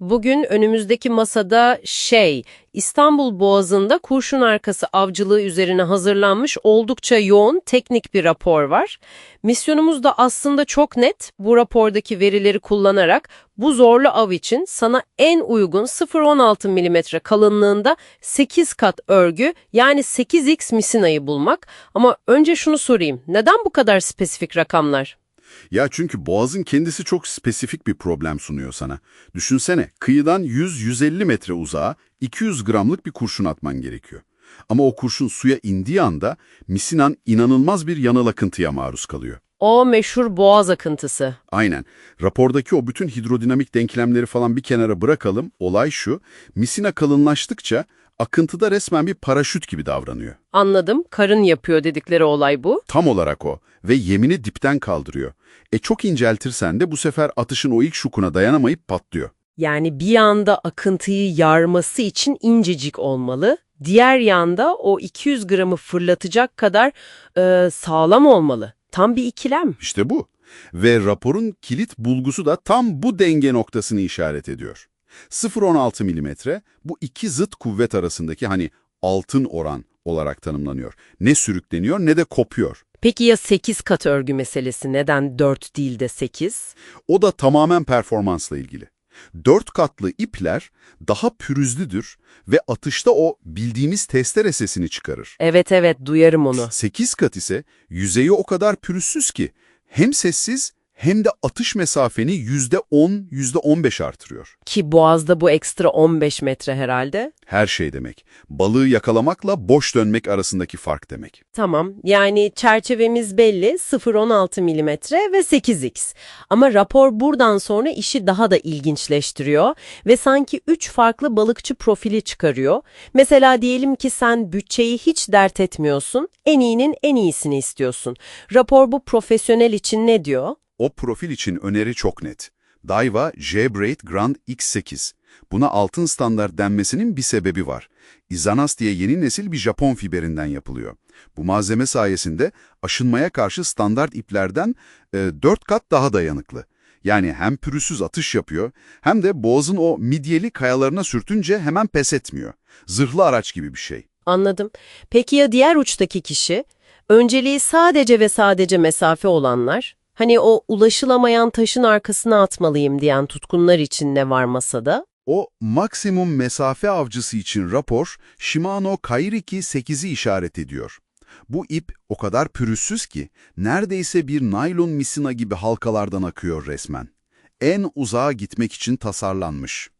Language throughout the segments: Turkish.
Bugün önümüzdeki masada şey, İstanbul Boğazı'nda kurşun arkası avcılığı üzerine hazırlanmış oldukça yoğun teknik bir rapor var. Misyonumuz da aslında çok net. Bu rapordaki verileri kullanarak bu zorlu av için sana en uygun 0.16 mm kalınlığında 8 kat örgü yani 8x misinayı bulmak. Ama önce şunu sorayım. Neden bu kadar spesifik rakamlar? Ya çünkü boğazın kendisi çok spesifik bir problem sunuyor sana. Düşünsene, kıyıdan 100-150 metre uzağa 200 gramlık bir kurşun atman gerekiyor. Ama o kurşun suya indiği anda misinan inanılmaz bir yanal akıntıya maruz kalıyor. O meşhur boğaz akıntısı. Aynen. Rapordaki o bütün hidrodinamik denklemleri falan bir kenara bırakalım. Olay şu, misina kalınlaştıkça akıntıda resmen bir paraşüt gibi davranıyor. Anladım. Karın yapıyor dedikleri olay bu. Tam olarak o ve yemini dipten kaldırıyor. E çok inceltirsen de bu sefer atışın o ilk şukuna dayanamayıp patlıyor. Yani bir yanda akıntıyı yarması için incecik olmalı. Diğer yanda o 200 gramı fırlatacak kadar e, sağlam olmalı. Tam bir ikilem. İşte bu. Ve raporun kilit bulgusu da tam bu denge noktasını işaret ediyor. 0.16 milimetre bu iki zıt kuvvet arasındaki hani altın oran olarak tanımlanıyor. Ne sürükleniyor ne de kopuyor. Peki ya 8 kat örgü meselesi neden 4 değil de 8? O da tamamen performansla ilgili. Dört katlı ipler daha pürüzlüdür ve atışta o bildiğimiz testere sesini çıkarır. Evet evet duyarım onu. 8 kat ise yüzeyi o kadar pürüzsüz ki hem sessiz hem de atış mesafeni %10, %15 artırıyor. Ki boğazda bu ekstra 15 metre herhalde. Her şey demek. Balığı yakalamakla boş dönmek arasındaki fark demek. Tamam yani çerçevemiz belli 0.16 milimetre ve 8x. Ama rapor buradan sonra işi daha da ilginçleştiriyor ve sanki 3 farklı balıkçı profili çıkarıyor. Mesela diyelim ki sen bütçeyi hiç dert etmiyorsun, en iyinin en iyisini istiyorsun. Rapor bu profesyonel için ne diyor? O profil için öneri çok net. Daiwa J-Braid Grand X8. Buna altın standart denmesinin bir sebebi var. Izanas diye yeni nesil bir Japon fiberinden yapılıyor. Bu malzeme sayesinde aşınmaya karşı standart iplerden e, 4 kat daha dayanıklı. Yani hem pürüzsüz atış yapıyor hem de boğazın o midyeli kayalarına sürtünce hemen pes etmiyor. Zırhlı araç gibi bir şey. Anladım. Peki ya diğer uçtaki kişi? Önceliği sadece ve sadece mesafe olanlar? Hani o ulaşılamayan taşın arkasına atmalıyım diyen tutkunlar için ne var masada? O maksimum mesafe avcısı için rapor Shimano Kairiki 8'i işaret ediyor. Bu ip o kadar pürüzsüz ki neredeyse bir naylon misina gibi halkalardan akıyor resmen. En uzağa gitmek için tasarlanmış.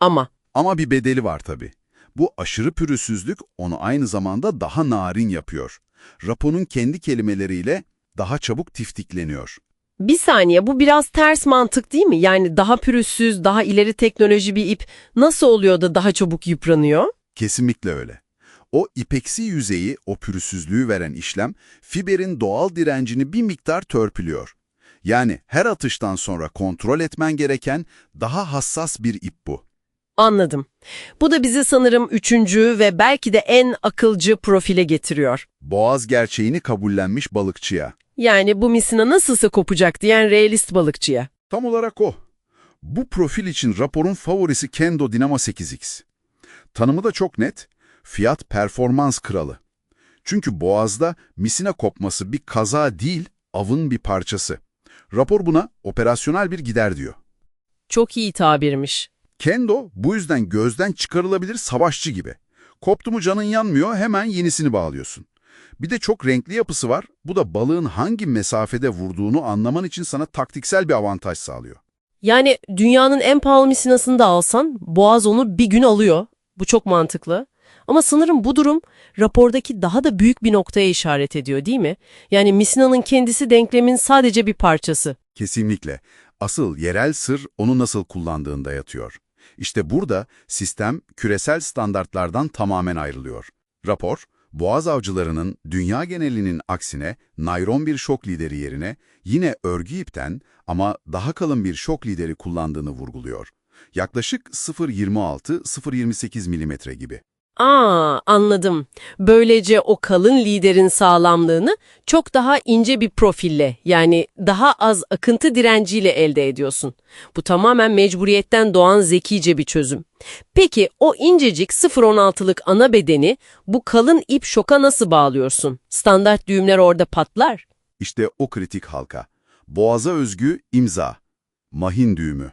Ama Ama bir bedeli var tabii. Bu aşırı pürüzsüzlük onu aynı zamanda daha narin yapıyor. Raponun kendi kelimeleriyle daha çabuk tiftikleniyor. Bir saniye bu biraz ters mantık değil mi? Yani daha pürüzsüz, daha ileri teknoloji bir ip nasıl oluyor da daha çabuk yıpranıyor? Kesinlikle öyle. O ipeksi yüzeyi, o pürüzsüzlüğü veren işlem, fiberin doğal direncini bir miktar törpülüyor. Yani her atıştan sonra kontrol etmen gereken daha hassas bir ip bu. Anladım. Bu da bizi sanırım üçüncü ve belki de en akılcı profile getiriyor. Boğaz gerçeğini kabullenmiş balıkçıya. Yani bu misina nasılsa kopacak diyen realist balıkçıya. Tam olarak o. Bu profil için raporun favorisi Kendo Dynamo 8X. Tanımı da çok net, fiyat performans kralı. Çünkü boğazda misina kopması bir kaza değil, avın bir parçası. Rapor buna operasyonel bir gider diyor. Çok iyi tabirmiş. Kendo bu yüzden gözden çıkarılabilir savaşçı gibi. Koptu mu canın yanmıyor hemen yenisini bağlıyorsun. Bir de çok renkli yapısı var. Bu da balığın hangi mesafede vurduğunu anlaman için sana taktiksel bir avantaj sağlıyor. Yani dünyanın en pahalı misinasını da alsan boğaz onu bir gün alıyor. Bu çok mantıklı. Ama sanırım bu durum rapordaki daha da büyük bir noktaya işaret ediyor değil mi? Yani misinanın kendisi denklemin sadece bir parçası. Kesinlikle. Asıl yerel sır onu nasıl kullandığında yatıyor. İşte burada sistem küresel standartlardan tamamen ayrılıyor. Rapor, boğaz avcılarının dünya genelinin aksine nayron bir şok lideri yerine yine örgü ipten ama daha kalın bir şok lideri kullandığını vurguluyor. Yaklaşık 0.26-0.28 mm gibi. Aa, anladım. Böylece o kalın liderin sağlamlığını çok daha ince bir profille, yani daha az akıntı direnciyle elde ediyorsun. Bu tamamen mecburiyetten doğan zekice bir çözüm. Peki o incecik 0.16'lık ana bedeni bu kalın ip şoka nasıl bağlıyorsun? Standart düğümler orada patlar. İşte o kritik halka. Boğaza özgü imza. Mahin düğümü.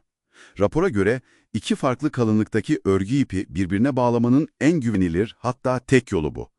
Rapora göre iki farklı kalınlıktaki örgü ipi birbirine bağlamanın en güvenilir hatta tek yolu bu.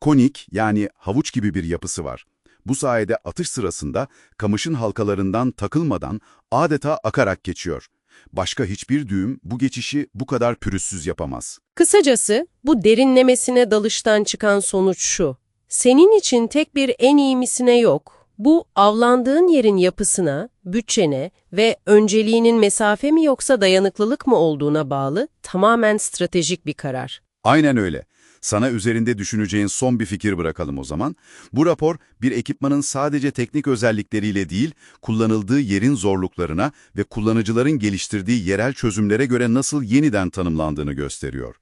Konik yani havuç gibi bir yapısı var. Bu sayede atış sırasında kamışın halkalarından takılmadan adeta akarak geçiyor. Başka hiçbir düğüm bu geçişi bu kadar pürüzsüz yapamaz. Kısacası bu derinlemesine dalıştan çıkan sonuç şu. Senin için tek bir en iyi misine yok. Bu avlandığın yerin yapısına, bütçene ve önceliğinin mesafe mi yoksa dayanıklılık mı olduğuna bağlı tamamen stratejik bir karar. Aynen öyle. Sana üzerinde düşüneceğin son bir fikir bırakalım o zaman. Bu rapor bir ekipmanın sadece teknik özellikleriyle değil, kullanıldığı yerin zorluklarına ve kullanıcıların geliştirdiği yerel çözümlere göre nasıl yeniden tanımlandığını gösteriyor.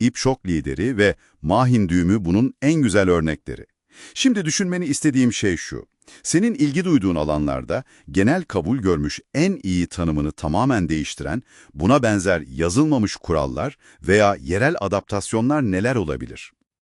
İp şok lideri ve Mahin düğümü bunun en güzel örnekleri. Şimdi düşünmeni istediğim şey şu. Senin ilgi duyduğun alanlarda genel kabul görmüş en iyi tanımını tamamen değiştiren, buna benzer yazılmamış kurallar veya yerel adaptasyonlar neler olabilir?